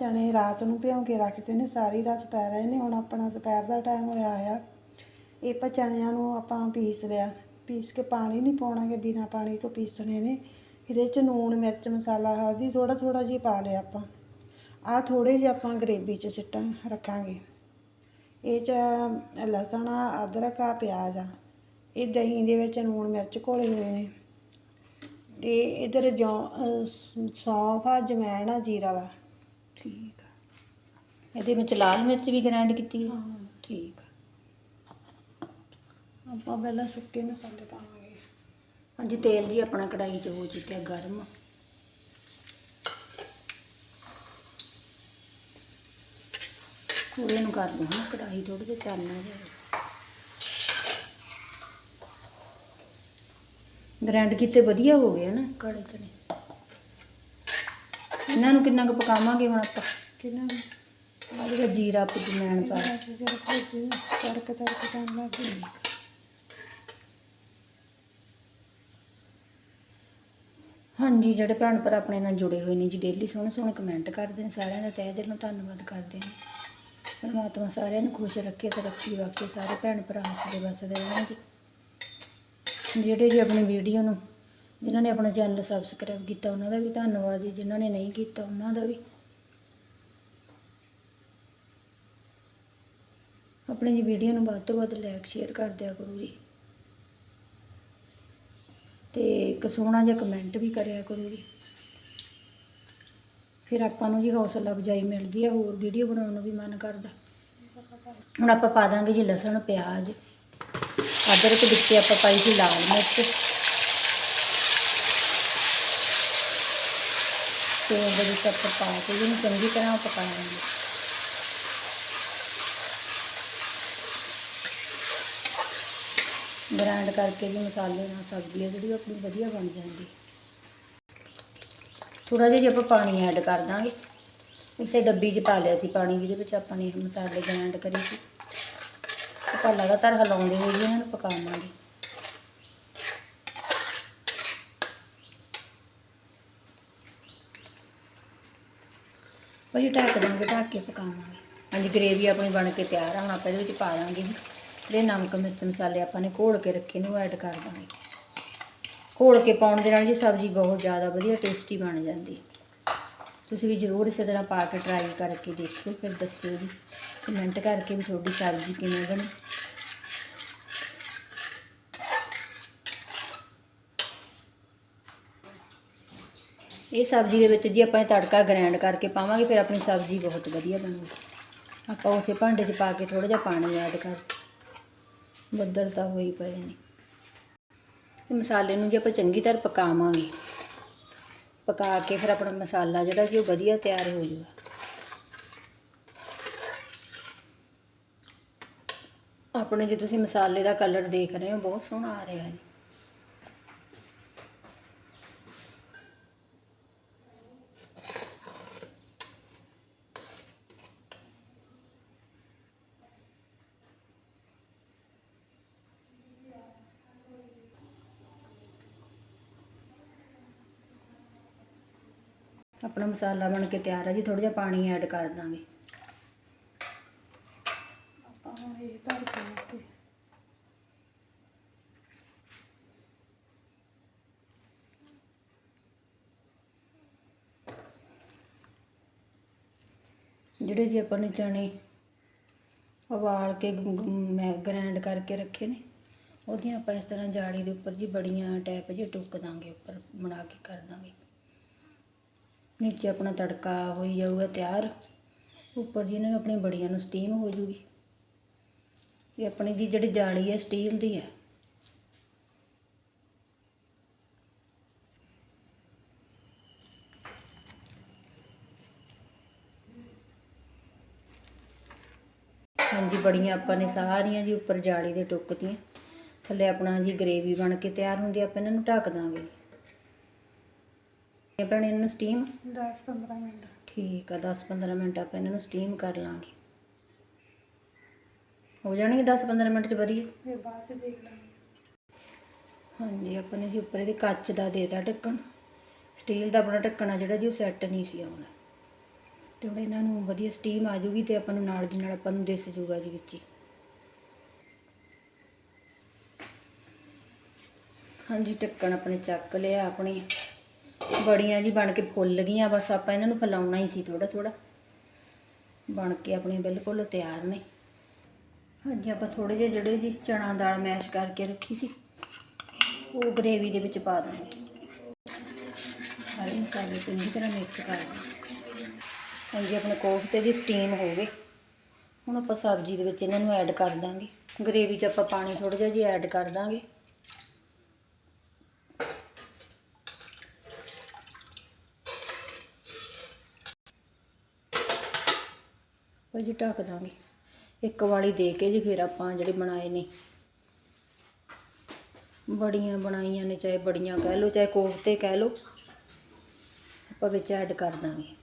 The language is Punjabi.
ਚਣੇ ਰਾਤ ਨੂੰ ਭਿਉਂ ਕੇ ਰੱਖਦੇ ਨੇ, ਸਾਰੀ ਰਾਤ ਪੈ ਰਹੇ ਨੇ, ਹੁਣ ਆਪਣਾ ਦੁਪਹਿਰ ਦਾ ਟਾਈਮ ਹੋਇਆ ਆ। ਇਹ ਆਪਾਂ ਚਣਿਆਂ ਨੂੰ ਆਪਾਂ ਪੀਸ ਲਿਆ, ਪੀਸ ਕੇ ਪਾਣੀ ਨਹੀਂ ਪਾਉਣਾ ਕਿ ਬਿਨਾ ਪਾਣੀ ਤੋਂ ਪੀਸਣੇ ਨੇ। ਇਹਦੇ ਚ ਨੂਣ, ਮਿਰਚ, ਮਸਾਲਾ, ਹਲਦੀ ਥੋੜਾ ਥੋੜਾ ਜਿਹਾ ਪਾ ਲਿਆ ਆਪਾਂ। ਆਹ ਥੋੜੇ ਜਿਹੇ ਆਪਾਂ ਗਰੇਵੀ ਚ ਸਿੱਟਾਂ ਰੱਖਾਂਗੇ। ਇਹ ਚ ਲਸਣ ਆ ਅਦਰਕ ਆ ਪਿਆਜ਼ ਆ। ਇਹ ਦਹੀਂ ਦੇ ਵਿੱਚ ਨੂਣ, ਮਿਰਚ ਘੋਲੇ ਹੋਏ ਨੇ। ਤੇ ਇਧਰ ਜੌਂ ਸੌਂਫ ਆ, ਜਮੈਣ ਆ, ਜੀਰਾ ਵਾ। ਠੀਕ ਆ। ਇਹਦੇ ਵਿੱਚ ਲਾਲ ਮਿਰਚ ਵੀ ਗ੍ਰਾਈਂਡ ਕੀਤੀ ਹੈ। ਹਾਂ। ਠੀਕ ਆ। ਆਪਾਂ ਪਹਿਲਾਂ ਸੁੱਕੇ ਮਸਾਲੇ ਪਾਵਾਂਗੇ। ਹਾਂਜੀ ਤੇਲ ਜੀ ਆਪਣਾ ਕੜਾਈ 'ਚ ਹੋ ਚੁੱਕਿਆ ਗਰਮ। ਪੂਰੇ ਨੂੰ ਕਰ ਦੂੰ ਕੜਾਈ ਥੋੜੀ ਜਿਹੀ ਚਾਨਣਾ ਜਿਹਾ ਗ੍ਰਾਈਂਡ ਕੀਤੇ ਵਧੀਆ ਹੋ ਗਏ ਨਾ ਕਾਲੇ ਚਨੇ। ਇਹਨਾਂ ਨੂੰ ਕਿੰਨਾ ਕੁ ਪਕਾਵਾਂਗੇ ਹੁਣ ਆਪਾਂ? ਕਿੰਨਾ ਆਹ ਜਿਹੜਾ ਜੀਰਾ ਪੁਜਮੈਣ ਪਾ ਤੜਕ ਤੜਕ ਕਰਨ ਲੱਗ ਗਈ। ਹਾਂਜੀ ਜਿਹੜੇ ਭੈਣ ਭਰਾ ਆਪਣੇ ਨਾਲ ਜੁੜੇ ਹੋਏ ਨੇ ਜੀ ਡੇਲੀ ਸੋਹਣੇ ਸੋਹਣੇ ਕਮੈਂਟ ਕਰਦੇ ਨੇ ਸਾਰਿਆਂ ਦਾ ਤਹਿ ਦਿਲੋਂ ਧੰਨਵਾਦ ਕਰਦੇ ਨੇ। ਪਰਮਾਤਮਾ ਸਾਰਿਆਂ ਨੂੰ ਖੁਸ਼ ਰੱਖੇ ਤੇ ਰੱਖੀ ਬਖਸ਼ੇ ਸਾਰੇ ਭੈਣ ਭਰਾ ਹੱਸਦੇ ਵਸਦੇ ਰਹਿਣ ਜੀ। ਜਿਹੜੇ ਜੀ ਆਪਣੀ ਵੀਡੀਓ ਨੂੰ ਜਿਨ੍ਹਾਂ ਨੇ ਆਪਣਾ ਚੈਨਲ ਸਬਸਕ੍ਰਾਈਬ ਕੀਤਾ, ਉਹਨਾਂ ਦਾ ਵੀ ਧੰਨਵਾਦ ਜੀ, ਜਿਨ੍ਹਾਂ ਨੇ ਨਹੀਂ ਕੀਤਾ, ਉਹਨਾਂ ਦਾ ਵੀ। ਆਪਣੀ ਜੀ ਵੀਡੀਓ ਨੂੰ ਵੱਧ ਤੋਂ ਵੱਧ ਲਾਈਕ ਸ਼ੇਅਰ ਕਰ ਦਿਆ ਕਰੋ ਜੀ। ਤੇ ਇੱਕ ਸੋਹਣਾ ਜਿਹਾ ਕਮੈਂਟ ਵੀ ਕਰਿਆ ਕਰੋ ਜੀ। ਫਿਰ ਆਪਾਂ ਨੂੰ ਜੀ ਹੌਸਲਾ ਅਫਜ਼ਾਈ ਮਿਲਦੀ ਹੈ ਹੋਰ ਵੀਡੀਓ ਬਣਾਉਣ ਨੂੰ ਵੀ ਮਨ ਕਰਦਾ। ਹੁਣ ਆਪਾਂ ਪਾ ਦਾਂਗੇ ਜੀ ਲਸਣ, ਪਿਆਜ਼। ਅਦਰਕ ਵਿੱਚ ਆਪਾਂ ਪਾਈ ਸੀ ਲਾਲ ਮਿਰਚ। ਤੇ ਉਹਦੇ ਵਿੱਚ ਪਾ ਕੇ ਇਹਨੂੰ ਚੰਗੀ ਤਰ੍ਹਾਂ ਪਕਾ ਪਕਾਵਾਂਗੇ ਗ੍ਰਾਈਂਡ ਕਰਕੇ ਵੀ ਮਸਾਲੇ ਨਾਲ ਸਬਜ਼ੀ ਹੈ ਜਿਹੜੀ ਉਹ ਆਪਣੀ ਵਧੀਆ ਬਣ ਜਾਂਦੀ। ਥੋੜਾ ਜਿਹਾ ਜੀ ਆਪਾਂ ਪਾਣੀ ਐਡ ਕਰ ਦਾਂਗੇ, ਇਸੇ ਡੱਬੀ 'ਚ ਪਾ ਲਿਆ ਸੀ ਪਾਣੀ ਜਿਹਦੇ ਵਿੱਚ ਆਪਾਂ ਨੇ ਮਸਾਲੇ ਗ੍ਰਾਈਂਡ ਕਰੇ ਸੀ। ਆਪਾਂ ਲਗਾਤਾਰ ਹਿਲਾਉਂਦੇ ਹੋਏ ਜੀ ਇਹਨਾਂ ਨੂੰ ਪਕਾਵਾਂਗੇ। ਭਾਜੀ ਢੱਕ ਦਾਂਗੇ ਢੱਕ ਕੇ ਪਕਾਵਾਂਗੇ। ਹਾਂਜੀ ਗ੍ਰੇਵੀ ਆਪਣੀ ਬਣ ਕੇ ਤਿਆਰ ਆ, ਹੁਣ ਆਪਾਂ ਇਹਦੇ ਵਿੱਚ ਪਾ ਦਾਂਗੇ ਜੀ। ਜਿਹੜੇ ਨਮਕ, ਮਿਰਚ, ਮਸਾਲੇ ਆਪਾਂ ਨੇ ਘੋਲ ਕੇ ਰੱਖੇ ਨੇ, ਉਹ ਐਡ ਕਰ ਦਾਂਗੇ। ਘੋਲ ਕੇ ਪਾਉਣ ਦੇ ਨਾਲ ਜੀ ਸਬਜ਼ੀ ਬਹੁਤ ਜ਼ਿਆਦਾ ਵਧੀਆ ਟੇਸਟੀ ਬਣ ਜਾਂਦੀ ਤੁਸੀਂ ਵੀ ਜ਼ਰੂਰ ਇਸੇ ਤਰ੍ਹਾਂ ਪਾ ਕੇ ਟਰਾਈ ਕਰਕੇ ਦੇਖਿਓ, ਫਿਰ ਦੱਸਿਓ ਜੀ। ਕਮੈਂਟ ਕਰਕੇ ਵੀ ਤੁਹਾਡੀ ਸਬਜ਼ੀ ਕਿਵੇਂ ਬਣੀ। ਇਹ ਸਬਜ਼ੀ ਦੇ ਵਿੱਚ ਜੀ ਆਪਾਂ ਇਹ ਤੜਕਾ ਗ੍ਰਾਈਂਡ ਕਰਕੇ ਪਾਵਾਂਗੇ, ਫਿਰ ਆਪਣੀ ਸਬਜ਼ੀ ਬਹੁਤ ਵਧੀਆ ਬਣੂਗੀ। ਆਪਾਂ ਉਸੇ ਭਾਂਡੇ 'ਚ ਪਾ ਕੇ ਥੋੜਾ ਜਿਹਾ ਪਾਣੀ ਐਡ ਕਰ। ਬੱਦਲ ਤਾਂ ਹੋਈ ਪਏ ਨੇ। ਇਹ ਮਸਾਲੇ ਨੂੰ ਜੇ ਆਪਾਂ ਚੰਗੀ ਤਰ੍ਹਾਂ ਪਕਾਵਾਂਗੇ, ਪਕਾ ਕੇ ਫਿਰ ਆਪਣਾ ਮਸਾਲਾ ਜਿਹੜਾ ਜੀ ਉਹ ਵਧੀਆ ਤਿਆਰ ਹੋ ਜੂਗਾ। ਆਪਣੇ ਜੇ ਤੁਸੀਂ ਮਸਾਲੇ ਦਾ ਕਲਰ ਦੇਖ ਰਹੇ ਹੋ, ਬਹੁਤ ਸੋਹਣਾ ਆ ਰਿਹਾ ਹੈ ਆਪਣਾ ਮਸਾਲਾ ਬਣ ਕੇ ਤਿਆਰ ਹੈ ਜੀ ਥੋੜਾ ਜਿਹਾ ਪਾਣੀ ਐਡ ਕਰ ਦਾਂਗੇ। ਆਪਾਂ ਹੁਣ ਇਹ ਤੜਕਾ ਤੇ ਜਿਹੜੇ ਜੀ ਆਪਾਂ ਨੇ ਚਣੇ ਉਬਾਲ ਕੇ ਮੈਂ ਗ੍ਰਾਈਂਡ ਕਰਕੇ ਰੱਖੇ ਨੇ ਉਹਦੀਆਂ ਆਪਾਂ ਇਸ ਤਰ੍ਹਾਂ ਜਾਲੀ ਦੇ ਉੱਪਰ ਜੀ ਬੜੀਆਂ ਟੈਪ ਜੀ ਟੁੱਕ ਦਾਂਗੇ ਉੱਪਰ ਬਣਾ ਕੇ ਕਰ ਦਾਂਗੇ। ਨੀਚੇ ਆਪਣਾ ਤੜਕਾ ਹੋਈ ਜਾਊਗਾ ਤਿਆਰ। ਉੱਪਰ ਜੀ ਇਹਨਾਂ ਨੂੰ ਆਪਣੀ ਬੜੀਆਂ ਨੂੰ ਸਟੀਮ ਹੋ ਜੂਗੀ। ਇਹ ਆਪਣੀ ਜੀ ਜਿਹੜੀ ਜਾਲੀ ਹੈ ਸਟੀਲ ਦੀ ਹੈ। ਹਾਂਜੀ, ਬੜੀਆਂ ਆਪਾਂ ਨੇ ਸਾਰੀਆਂ ਜੀ ਉੱਪਰ ਜਾਲੀ ਦੇ ਟੁੱਕਤੀਆਂ ਥੱਲੇ ਆਪਣਾ ਜੀ ਗਰੇਵੀ ਬਣ ਕੇ ਤਿਆਰ ਹੁੰਦੀ ਆਪਾਂ ਇਹਨਾਂ ਨੂੰ ਢੱਕ ਦਾਂਗੇ। ਇਹ ਭੈਣੇ ਇਹਨਾਂ ਨੂੰ ਸਟੀਮ 10 15 ਮਿੰਟ। ਠੀਕ ਆ 10-15 ਮਿੰਟ ਆਪਾਂ ਇਹਨਾਂ ਨੂੰ ਸਟੀਮ ਕਰ ਲਾਂਗੇ। ਹੋ ਜਾਣਗੇ 10-15 ਮਿੰਟ ਚ ਵਧੀਆ? ਫਿਰ ਬਾਅਦ ਚ ਦੇਖ ਲਾਂਗੇ। ਹਾਂਜੀ ਆਪਾਂ ਨੇ ਜੀ ਉੱਪਰ ਇਹਦੇ ਕੱਚ ਦਾ ਦੇਤਾ ਢੱਕਣ। ਸਟੀਲ ਦਾ ਆਪਣਾ ਢੱਕਣ ਆ ਜਿਹੜਾ ਜੀ ਉਹ ਸੈੱਟ ਨਹੀਂ ਸੀ ਆਉਂਦਾ। ਤੇ ਹੁਣ ਇਹਨਾਂ ਨੂੰ ਵਧੀਆ ਸਟੀਮ ਆ ਜੂਗੀ ਤੇ ਆਪਾਂ ਨੂੰ ਨਾਲ ਦੀ ਨਾਲ ਆਪਾਂ ਨੂੰ ਦਿਸ ਜੂਗਾ ਜੀ ਵਿੱਚ ਹੀ। ਹਾਂਜੀ ਢੱਕਣ ਆਪਣੇ ਚੱਕ ਲਿਆ ਆਪਣੀ। ਬੜੀਆਂ ਜੀ ਬਣ ਕੇ ਫੁੱਲ ਗਈਆਂ, ਬਸ ਆਪਾਂ ਇਹਨਾਂ ਨੂੰ ਫੈਲਾਉਣਾ ਹੀ ਸੀ ਥੋੜਾ ਥੋੜਾ ਬਣ ਕੇ ਆਪਣੇ ਬਿਲਕੁਲ ਤਿਆਰ ਨੇ। ਹਾਂਜੀ, ਆਪਾਂ ਥੋੜੇ ਜਿਹੇ ਜਿਹੜੇ ਜੀ ਚਣਾ ਦਾਲ ਮੈਸ਼ ਕਰਕੇ ਰੱਖੀ ਸੀ, ਉਹ ਗਰੇਵੀ ਦੇ ਵਿੱਚ ਪਾ ਦਾਂਗੇ। ਸਾਰੇ ਮਸਾਲੇ ਚੰਗੀ ਤਰ੍ਹਾਂ ਮਿਕਸ ਕਰ ਦਾਂਗੇ ਹਾਂਜੀ, ਆਪਣੇ ਕੋਫਤੇ ਦੀ ਸਟੀਮ ਹੋ ਗਏ ਹੁਣ ਆਪਾਂ ਸਬਜ਼ੀ ਦੇ ਵਿੱਚ ਇਹਨਾਂ ਨੂੰ ਐਡ ਕਰ ਦਾਂਗੇ। ਗਰੇਵੀ 'ਚ ਆਪਾਂ ਪਾਣੀ ਥੋੜਾ ਜਿਹਾ ਜੀ ਐਡ ਕਰ ਦਾਂਗੇ। ਉਹ ਜੀ ਢੱਕ ਦਾਂਗੇ। ਇੱਕ ਵਾਲੀ ਦੇ ਕੇ ਜੀ ਫਿਰ ਆਪਾਂ ਜਿਹੜੇ ਬਣਾਏ ਨੇ। ਬੜੀਆਂ ਬਣਾਈਆਂ ਨੇ, ਚਾਹੇ ਬੜੀਆਂ ਕਹਿ ਲਓ, ਚਾਹੇ ਕੋਫਤੇ ਕਹਿ ਲਓ। ਆਪਾਂ ਵਿੱਚ ਐਡ ਕਰ ਦਾਂਗੇ।